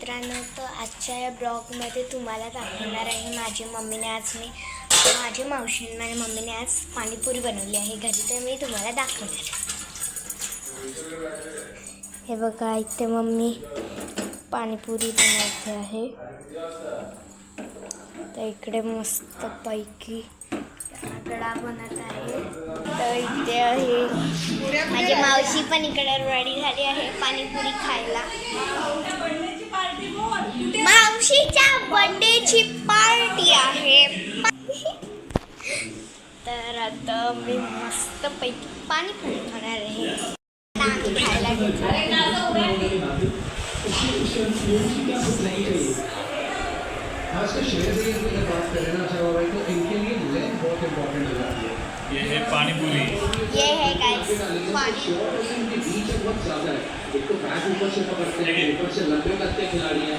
मित्रांनो तर आजच्या या ब्लॉगमध्ये तुम्हाला दाखवणार आहे माझी मम्मीने आज मी माझ्या मावशी माझ्या मम्मीने आज पाणीपुरी बनवली आहे घरी तर मी तुम्हाला दाखवणार हे बघा इथे मम्मी पाणीपुरी बनवते आहे तर इकडे मस्त पैकी आकडा बनत आहे तर इथे आहे माझी मावशी पण इकडे रेडी झाली आहे पाणीपुरी खायला बर्थडे ची पार्टी आहे तर आता मी मस्त पैकी पाणी पण खाणार आहे ये है पानी पूरी ये है गाइस पानी पूरी बीच बहुत ज्यादा है एक तो बैक ऊपर से पकड़ते हैं ऊपर से लंबे करते खिलाड़ी है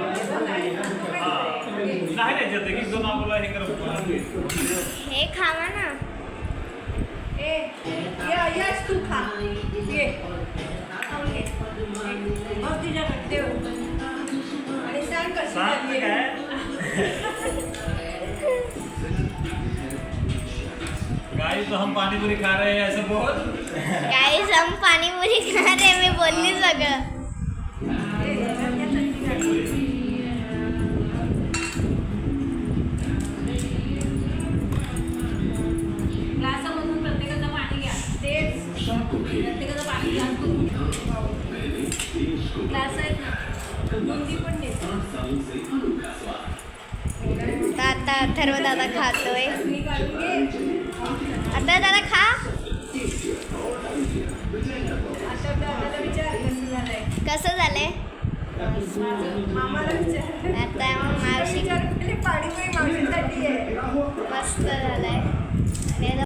हे खावा ना ए या यस तू खा ये गाइस तो, तो हम पानी पूरी खा रहे हैं ऐसे बोल गाइस हम पानी पूरी खा रहे हैं मैं बोल नहीं सका आता अथर्व दादा खातोय आता दादा खा कसं झालंय आता मावशी